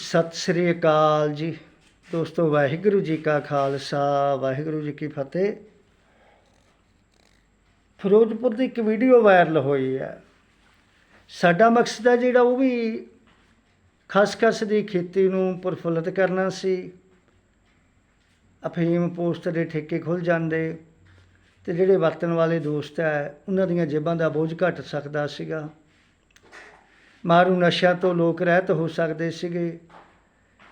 ਸਤਿ ਸ੍ਰੀ ਅਕਾਲ ਜੀ। ਦੋਸਤੋ, ਵਾਹਿਗੁਰੂ ਜੀ ਕਾ ਖਾਲਸਾ, ਵਾਹਿਗੁਰੂ ਜੀ ਕੀ ਫਤਿਹ। ਫਿਰੋਜ਼ਪੁਰ ਦੀ ਇੱਕ ਵੀਡੀਓ ਵਾਇਰਲ ਹੋਈ ਹੈ। ਸਾਡਾ ਮਕਸਦ ਹੈ ਜਿਹੜਾ ਉਹ ਵੀ ਖਸਖਸ ਦੀ ਖੇਤੀ ਨੂੰ ਪ੍ਰਫੁੱਲਤ ਕਰਨਾ ਸੀ। ਅਫੀਮ ਪੋਸਟ ਦੇ ਠੇਕੇ ਖੁੱਲ ਜਾਂਦੇ ਤੇ ਜਿਹੜੇ ਵਰਤਣ ਵਾਲੇ ਦੋਸਤ ਹੈ, ਉਹਨਾਂ ਦੀਆਂ ਜੇਬਾਂ ਦਾ ਬੋਝ ਘਟ ਸਕਦਾ ਸੀਗਾ। ਮਾਰੂ ਨਸ਼ਿਆਂ ਤੋਂ ਲੋਕ ਰਹਿਤ ਹੋ ਸਕਦੇ ਸੀਗੇ।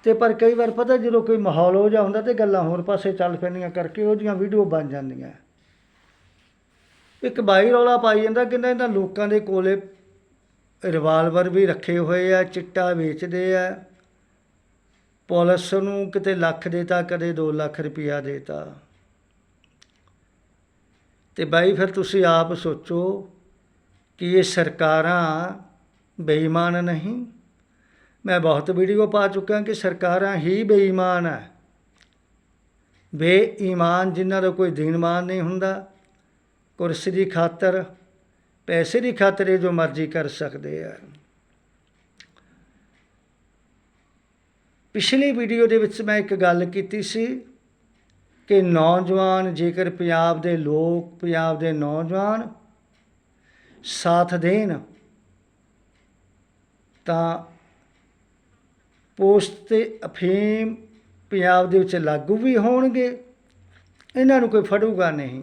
ਤੇ ਪਰ ਕਈ ਵਾਰ ਪਤਾ ਜਦੋਂ ਕੋਈ ਮਾਹੌਲ ਹੋ ਜਾ ਹੁੰਦਾ ਤੇ ਗੱਲਾਂ ਹੋਰ ਪਾਸੇ ਚੱਲ ਪੈਂਦੀਆਂ ਕਰਕੇ ਉਹ ਜੀਆਂ ਵੀਡੀਓ ਬਣ ਜਾਂਦੀਆਂ। ਇੱਕ ਬਾਈ ਰੌਲਾ ਪਾਈ ਜਾਂਦਾ ਕਹਿੰਦਾ ਇਹਨਾਂ ਲੋਕਾਂ ਦੇ ਕੋਲੇ ਰਿਵਾਲਵਰ ਵੀ ਰੱਖੇ ਹੋਏ ਆ, ਚਿੱਟਾ ਵੇਚਦੇ ਆ। ਪੁਲਿਸ ਨੂੰ ਕਿਤੇ ਲੱਖ ਦੇਤਾ, ਕਦੇ 2 ਲੱਖ ਰੁਪਇਆ ਦੇਤਾ। ਤੇ ਬਾਈ ਫਿਰ ਤੁਸੀਂ ਆਪ ਸੋਚੋ ਕਿ ਇਹ ਸਰਕਾਰਾਂ ਬੇਈਮਾਨ ਨਹੀਂ। ਮੈਂ ਬਹੁਤ ਵੀਡੀਓ ਪਾ ਚੁੱਕਾ ਕਿ ਸਰਕਾਰਾਂ ਹੀ ਬੇਈਮਾਨ ਹੈ ਬੇਈਮਾਨ ਜਿਨ੍ਹਾਂ ਦਾ ਕੋਈ ਦੀਨਮਾਨ ਨਹੀਂ ਹੁੰਦਾ, ਕੁਰਸੀ ਦੀ ਖਾਤਰ, ਪੈਸੇ ਦੀ ਖਾਤਰ ਇਹ ਜੋ ਮਰਜ਼ੀ ਕਰ ਸਕਦੇ ਆ। ਪਿਛਲੀ ਵੀਡੀਓ ਦੇ ਵਿੱਚ ਮੈਂ ਇੱਕ ਗੱਲ ਕੀਤੀ ਸੀ ਕਿ ਨੌਜਵਾਨ, ਜੇਕਰ ਪੰਜਾਬ ਦੇ ਲੋਕ, ਪੰਜਾਬ ਦੇ ਨੌਜਵਾਨ ਸਾਥ ਦੇਣ, ਤਾਂ ਪੋਸਟ ਤੇ ਅਫੀਮ ਪੰਜਾਬ ਦੇ ਵਿੱਚ ਲਾਗੂ ਵੀ ਹੋਣਗੇ। ਇਹਨਾਂ ਨੂੰ ਕੋਈ ਫੜੂਗਾ ਨਹੀਂ।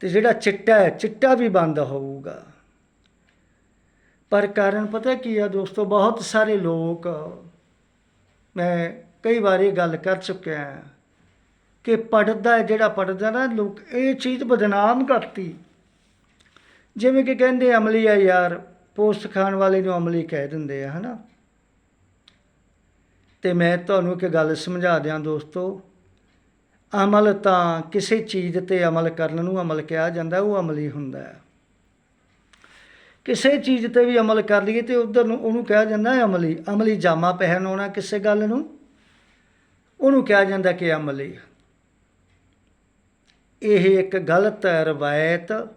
ਤੇ ਜਿਹੜਾ ਚਿੱਟਾ ਹੈ, ਚਿੱਟਾ ਵੀ ਬੰਦ ਹੋਊਗਾ। ਪਰ ਕਾਰਨ ਪਤਾ ਕੀ ਆ ਦੋਸਤੋ, ਬਹੁਤ ਸਾਰੇ ਲੋਕ, ਮੈਂ ਕਈ ਵਾਰੀ ਗੱਲ ਕਰ ਚੁੱਕਿਆ ਹਾਂ ਕਿ ਪੜਦਾ ਜਿਹੜਾ ਪੜਦਾ ਨਾ, ਲੋਕ ਇਹ ਚੀਜ਼ ਬਦਨਾਮ ਕਰਤੀ। ਜਿਵੇਂ ਕਿ ਕਹਿੰਦੇ ਅਮਲੀ ਆ ਯਾਰ, ਪੋਸਟ ਖਾਣ ਵਾਲੇ ਨੂੰ ਅਮਲੀ ਕਹਿ ਦਿੰਦੇ ਆ, ਹਨਾ? ਤੇ ਮੈਂ ਤੁਹਾਨੂੰ ਇੱਕ ਗੱਲ ਸਮਝਾ ਦਿਆਂ ਦੋਸਤੋ। ਅਮਲ ਤਾਂ ਕਿਸੇ ਚੀਜ਼ ਤੇ ਅਮਲ ਕਰਨ ਨੂੰ ਅਮਲ ਕਿਹਾ ਜਾਂਦਾ, ਉਹ ਅਮਲੀ ਹੁੰਦਾ ਹੈ। ਕਿਸੇ ਚੀਜ਼ ਤੇ ਵੀ ਅਮਲ ਕਰ ਲਈਏ ਤੇ ਉਧਰ ਨੂੰ ਉਹਨੂੰ ਕਿਹਾ ਜਾਂਦਾ ਹੈ ਅਮਲੀ। ਅਮਲੀ ਜਾਮਾ ਪਹਿਨਾਉਣਾ ਕਿਸੇ ਗੱਲ ਨੂੰ, ਉਹਨੂੰ ਕਿਹਾ ਜਾਂਦਾ ਕਿ ਅਮਲੀ। ਇਹ ਇੱਕ ਗਲਤ ਰਵਾਇਤ,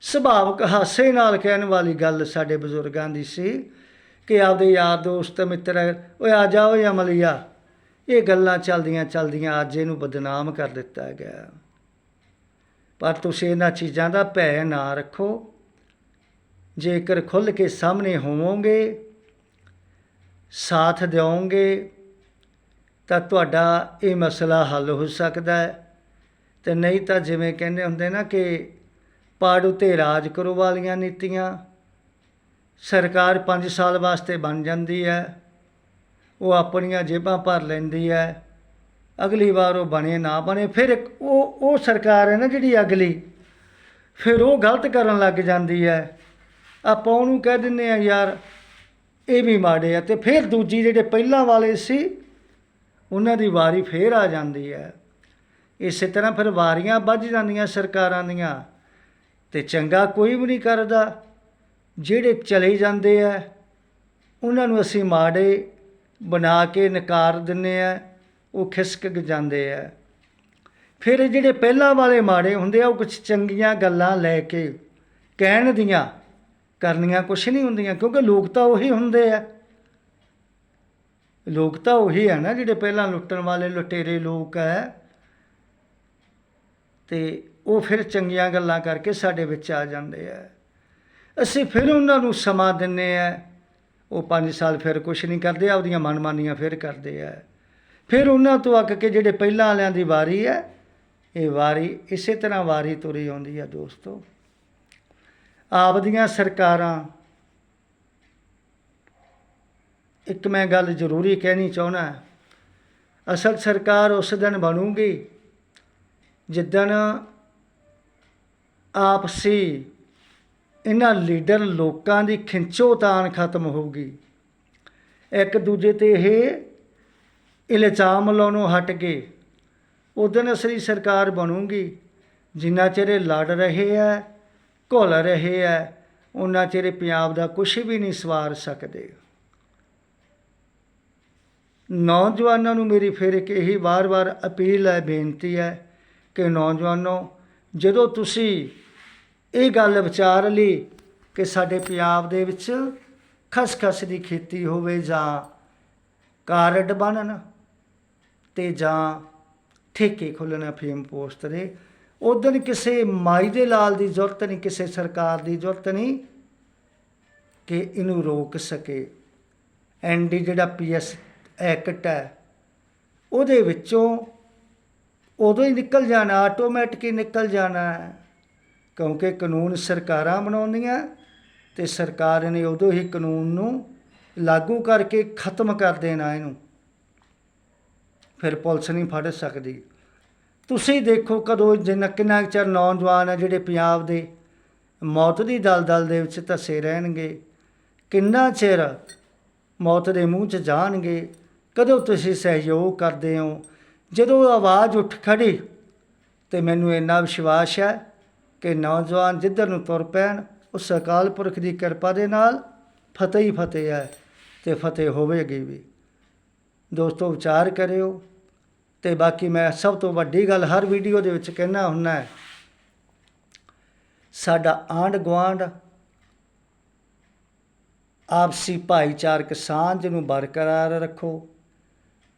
ਸੁਭਾਵਕ ਹਾਸੇ ਨਾਲ ਕਹਿਣ ਵਾਲੀ ਗੱਲ ਸਾਡੇ ਬਜ਼ੁਰਗਾਂ ਦੀ ਸੀ। ਕਿ ਆਪਦੇ ਯਾਰ ਦੋਸਤ, ਮਿੱਤਰ, ਓਏ ਆ ਜਾ ਓਏ ਅਮਲੀਆ। ਇਹ ਗੱਲਾਂ ਚੱਲਦੀਆਂ ਚੱਲਦੀਆਂ ਅੱਜ ਇਹਨੂੰ ਬਦਨਾਮ ਕਰ ਦਿੱਤਾ ਗਿਆ। ਪਰ ਤੁਸੀਂ ਇਹਨਾਂ ਚੀਜ਼ਾਂ ਦਾ ਭੈ ਨਾ ਰੱਖੋ। ਜੇਕਰ ਖੁੱਲ ਕੇ ਸਾਹਮਣੇ ਹੋਵੋਗੇ, ਸਾਥ ਦਿਓਗੇ, ਤਾਂ ਤੁਹਾਡਾ ਇਹ ਮਸਲਾ ਹੱਲ ਹੋ ਸਕਦਾ ਹੈ। ਤੇ ਨਹੀਂ ਤਾਂ ਜਿਵੇਂ ਕਹਿੰਦੇ ਹੁੰਦੇ ਨਾ ਕਿ ਪਾੜ ਤੇ ਰਾਜ ਕਰੋ ਵਾਲੀਆਂ ਨੀਤੀਆਂ। ਸਰਕਾਰ 5 ਸਾਲ ਵਾਸਤੇ ਬਣ ਜਾਂਦੀ ਹੈ, ਉਹ ਆਪਣੀਆਂ ਜੇਬਾਂ ਭਰ ਲੈਂਦੀ ਹੈ, ਅਗਲੀ ਵਾਰ ਉਹ ਬਣੇ ਨਾ ਬਣੇ, ਫਿਰ ਇੱਕ ਉਹ ਉਹ ਸਰਕਾਰ ਹੈ ਨਾ ਜਿਹੜੀ ਅਗਲੀ, ਫਿਰ ਉਹ ਗਲਤ ਕਰਨ ਲੱਗ ਜਾਂਦੀ ਹੈ। ਆਪਾਂ ਉਹਨੂੰ ਕਹਿ ਦਿੰਦੇ ਆ ਯਾਰ, ਇਹ ਵੀ ਮਾੜੇ ਆ। ਤੇ ਫਿਰ ਦੂਜੀ ਜਿਹੜੇ ਪਹਿਲਾਂ ਵਾਲੇ ਸੀ, ਉਹਨਾਂ ਦੀ ਵਾਰੀ ਫੇਰ ਆ ਜਾਂਦੀ ਹੈ। ਇਸੇ ਤਰ੍ਹਾਂ ਫਿਰ ਵਾਰੀਆਂ ਵੱਜ ਜਾਂਦੀਆਂ ਸਰਕਾਰਾਂ ਦੀਆਂ, ਤੇ ਚੰਗਾ ਕੋਈ ਵੀ ਨਹੀਂ ਕਰਦਾ। ਜਿਹੜੇ ਚਲੇ ਜਾਂਦੇ ਆ, ਉਹਨਾਂ ਨੂੰ ਅਸੀਂ ਮਾੜੇ ਬਣਾ ਕੇ ਨਕਾਰ ਦਿੰਨੇ ਆ, ਉਹ ਖਿਸਕ ਜਾਂਦੇ ਆ। ਫਿਰ ਜਿਹੜੇ ਪਹਿਲਾਂ ਵਾਲੇ ਮਾੜੇ ਹੁੰਦੇ ਆ, ਉਹ ਕੁਝ ਚੰਗੀਆਂ ਗੱਲਾਂ ਲੈ ਕੇ, ਕਹਿਣ ਦੀਆਂ ਕਰਨੀਆਂ ਕੁਛ ਨਹੀਂ ਹੁੰਦੀਆਂ, ਕਿਉਂਕਿ ਲੋਕ ਤਾਂ ਉਹੀ ਹੁੰਦੇ ਆ। ਲੋਕ ਤਾਂ ਉਹੀ ਆ ਨਾ, ਜਿਹੜੇ ਪਹਿਲਾਂ ਲੁੱਟਣ ਵਾਲੇ ਲੁਟੇਰੇ ਲੋਕ ਆ। ਤੇ ਉਹ ਫਿਰ ਚੰਗੀਆਂ ਗੱਲਾਂ ਕਰਕੇ ਸਾਡੇ ਵਿੱਚ ਆ ਜਾਂਦੇ ਆ। ਅਸੀਂ ਫਿਰ ਉਹਨਾਂ ਨੂੰ ਸਮਾਂ ਦਿੰਨੇ ਆ। ਉਹ 5 ਸਾਲ ਫਿਰ ਕੁਝ ਨਹੀਂ ਕਰਦੇ, ਆਪਦੀਆਂ ਮਨਮਾਨੀਆਂ ਫਿਰ ਕਰਦੇ ਆ। ਫਿਰ ਉਹਨਾਂ ਤੋਂ ਅੱਕ ਕੇ ਜਿਹੜੇ ਪਹਿਲਾਂ ਵਾਲਿਆਂ ਦੀ ਵਾਰੀ ਹੈ, ਇਹ ਵਾਰੀ ਇਸੇ ਤਰ੍ਹਾਂ ਵਾਰੀ ਤੁਰੀ ਆਉਂਦੀ ਆ ਦੋਸਤੋ। ਆਪਦੀਆਂ ਸਰਕਾਰਾਂ, ਇੱਕ ਮੈਂ ਗੱਲ ਜ਼ਰੂਰੀ ਕਹਿਣੀ ਚਾਹੁੰਦਾ ਅਸਲ ਸਰਕਾਰ ਉਸ ਦਿਨ ਬਣੂਗੀ, ਜਿੱਦਣ ਆਪਸੀ ਇਹਨਾਂ ਲੀਡਰ ਲੋਕਾਂ ਦੀ ਖਿੰਚੋਤਾਨ ਖਤਮ ਹੋਊਗੀ। ਇੱਕ ਦੂਜੇ ਤੇ ਇਹ ਇਲਜ਼ਾਮ ਲਾਉਣੋਂ ਹਟ ਕੇ ਉਦੋਂ ਅਸਲੀ ਸਰਕਾਰ ਬਣੂਗੀ। ਜਿੰਨਾ ਚਿਰ ਇਹ ਲੜ ਰਹੇ ਆ, ਘੁਲ ਰਹੇ ਆ ਉਹਨਾਂ ਚਿਰ ਪੰਜਾਬ ਦਾ ਕੁਝ ਵੀ ਨਹੀਂ ਸਵਾਰ ਸਕਦੇ। ਨੌਜਵਾਨਾਂ ਨੂੰ ਮੇਰੀ ਫਿਰ ਇੱਕ ਇਹੀ ਵਾਰ-ਵਾਰ ਅਪੀਲ ਹੈ, ਬੇਨਤੀ ਹੈ ਕਿ ਨੌਜਵਾਨੋ, ਜਦੋਂ ਤੁਸੀਂ ਇਹ ਗੱਲ ਵਿਚਾਰ ਲਈ ਕਿ ਸਾਡੇ ਪੰਜਾਬ ਦੇ ਵਿੱਚ ਖਸਖਸ ਦੀ ਖੇਤੀ ਹੋਵੇ ਜਾਂ ਕਾਰਡ ਬਣਨ ਤੇ ਜਾਂ ਠੇਕੇ ਖੋਲ੍ਹਣਾ ਫੇਮ ਪੋਸਟ ਦੇ ਉਦੋਂ ਕਿਸੇ ਮਾਈ ਦੇ ਲਾਲ ਦੀ ਜ਼ਰੂਰਤ ਨਹੀਂ, ਕਿਸੇ ਸਰਕਾਰ ਦੀ ਜ਼ਰੂਰਤ ਨਹੀਂ ਕਿ ਇਹਨੂੰ ਰੋਕ ਸਕੇ ਐਨਡੀ ਜਿਹੜਾ ਪੀਐਸ ਐਕਟ ਹੈ, ਉਹਦੇ ਵਿੱਚੋਂ ਉਦੋਂ ਹੀ ਨਿਕਲ ਜਾਣਾ, ਆਟੋਮੈਟਿਕ ਹੀ ਨਿਕਲ ਜਾਣਾ ਹੈ। ਕਿਉਂਕਿ ਕਾਨੂੰਨ ਸਰਕਾਰਾਂ ਬਣਾਉਂਦੀਆਂ ਤੇ ਸਰਕਾਰ ਨੇ ਉਦੋਂ ਹੀ ਕਾਨੂੰਨ ਨੂੰ ਲਾਗੂ ਕਰਕੇ ਖਤਮ ਕਰ ਦੇਣਾ ਇਹਨੂੰ। ਫਿਰ ਪੁਲਿਸ ਨਹੀਂ ਫੜ ਸਕਦੀ। ਤੁਸੀਂ ਦੇਖੋ ਕਦੋਂ ਜਿੰਨਾ ਕਿੰਨਾ ਕੁ ਚਿਰ ਨੌਜਵਾਨ ਆ ਜਿਹੜੇ ਪੰਜਾਬ ਦੇ ਮੌਤ ਦੀ ਦਲਦਲ ਦੇ ਵਿੱਚ ਧੱਸੇ ਰਹਿਣਗੇ, ਕਿੰਨਾ ਚਿਰ ਮੌਤ ਦੇ ਮੂੰਹ 'ਚ ਜਾਣਗੇ, ਕਦੋਂ ਤੁਸੀਂ ਸਹਿਯੋਗ ਕਰਦੇ ਹੋ? ਜਦੋਂ ਆਵਾਜ਼ ਉੱਠ ਖੜੀ ਤੇ ਮੈਨੂੰ ਇੰਨਾ ਵਿਸ਼ਵਾਸ ਹੈ ਕਿ ਨੌਜਵਾਨ ਜਿੱਧਰ ਨੂੰ ਤੁਰ ਪੈਣ ਉਸ ਅਕਾਲ ਪੁਰਖ ਦੀ ਕਿਰਪਾ ਦੇ ਨਾਲ ਫਤਿਹ ਹੀ ਫਤਿਹ ਹੈ ਤੇ ਫਤਿਹ ਹੋਵੇਗੀ ਵੀ। ਦੋਸਤੋ, ਵਿਚਾਰ ਕਰਿਓ ਤੇ ਬਾਕੀ ਮੈਂ ਸਭ ਤੋਂ ਵੱਡੀ ਗੱਲ ਹਰ ਵੀਡੀਓ ਦੇ ਵਿੱਚ ਕਹਿਣਾ ਹੁੰਦਾ ਹੈ, ਸਾਡਾ ਆਂਢ ਗੁਆਂਢ ਆਪਸੀ ਭਾਈਚਾਰਕ ਸਾਂਝ ਨੂੰ ਬਰਕਰਾਰ ਰੱਖੋ,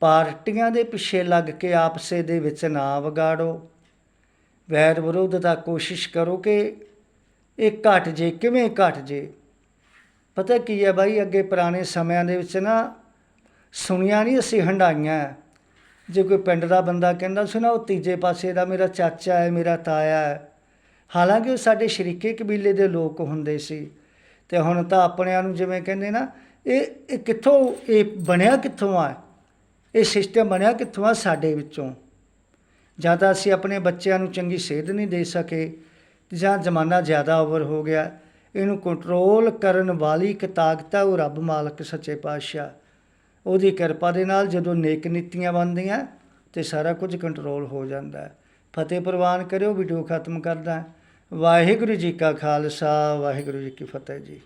ਪਾਰਟੀਆਂ ਦੇ ਪਿੱਛੇ ਲੱਗ ਕੇ ਆਪਸੇ ਦੇ ਵਿੱਚ ਨਾ ਵਿਗਾੜੋ ਵੈਰ ਵਿਰੋਧ ਦਾ ਕੋਸ਼ਿਸ਼ ਕਰੋ ਕਿ ਇਹ ਘਟ ਜੇ, ਕਿਵੇਂ ਘਟ ਜੇ? ਪਤਾ ਕੀ ਹੈ ਬਾਈ, ਅੱਗੇ ਪੁਰਾਣੇ ਸਮਿਆਂ ਦੇ ਵਿੱਚ ਨਾ ਸੁਣੀਆਂ ਨਹੀਂ ਅਸੀਂ ਹੰਡਾਈਆਂ ਜੇ ਕੋਈ ਪਿੰਡ ਦਾ ਬੰਦਾ ਕਹਿੰਦਾ ਸੀ ਨਾ ਉਹ ਤੀਜੇ ਪਾਸੇ ਦਾ ਮੇਰਾ ਚਾਚਾ ਹੈ, ਮੇਰਾ ਤਾਇਆ ਹੈ। ਹਾਲਾਂਕਿ ਉਹ ਸਾਡੇ ਸ਼ਰੀਕੇ ਕਬੀਲੇ ਦੇ ਲੋਕ ਹੁੰਦੇ ਸੀ। ਤੇ ਹੁਣ ਤਾਂ ਆਪਣਿਆਂ ਨੂੰ ਜਿਵੇਂ ਕਹਿੰਦੇ ਨਾ, ਇਹ ਇਹ ਕਿੱਥੋਂ, ਇਹ ਬਣਿਆ ਕਿੱਥੋਂ ਆ? ਇਹ ਸਿਸਟਮ ਬਣਿਆ ਕਿੱਥੋਂ ਆ ਸਾਡੇ ਵਿੱਚੋਂ? ਜਾਂ ਤਾਂ ਅਸੀਂ ਆਪਣੇ ਬੱਚਿਆਂ ਨੂੰ ਚੰਗੀ ਸੇਧ ਨਹੀਂ ਦੇ ਸਕੇ ਜਾਂ ਜ਼ਮਾਨਾ ਜ਼ਿਆਦਾ ਓਵਰ ਹੋ ਗਿਆ, ਇਹਨੂੰ ਕੰਟਰੋਲ ਕਰਨ ਵਾਲੀ ਇੱਕ ਤਾਕਤ ਹੈ ਉਹ ਰੱਬ ਮਾਲਕ ਸੱਚੇ ਪਾਤਸ਼ਾਹ। ਉਹਦੀ ਕਿਰਪਾ ਦੇ ਨਾਲ ਜਦੋਂ ਨੇਕ ਨੀਤੀਆਂ ਬਣਦੀਆਂ ਤੇ ਸਾਰਾ ਕੁਝ ਕੰਟਰੋਲ ਹੋ ਜਾਂਦਾ ਹੈ। ਫਤਿਹ ਪ੍ਰਵਾਨ ਕਰਿਓ ਵੀਡੀਓ ਖਤਮ ਕਰਦਾ ਵਾਹਿਗੁਰੂ ਜੀ ਕਾ ਖਾਲਸਾ, ਵਾਹਿਗੁਰੂ ਜੀ ਕੀ ਫਤਿਹ ਜੀ।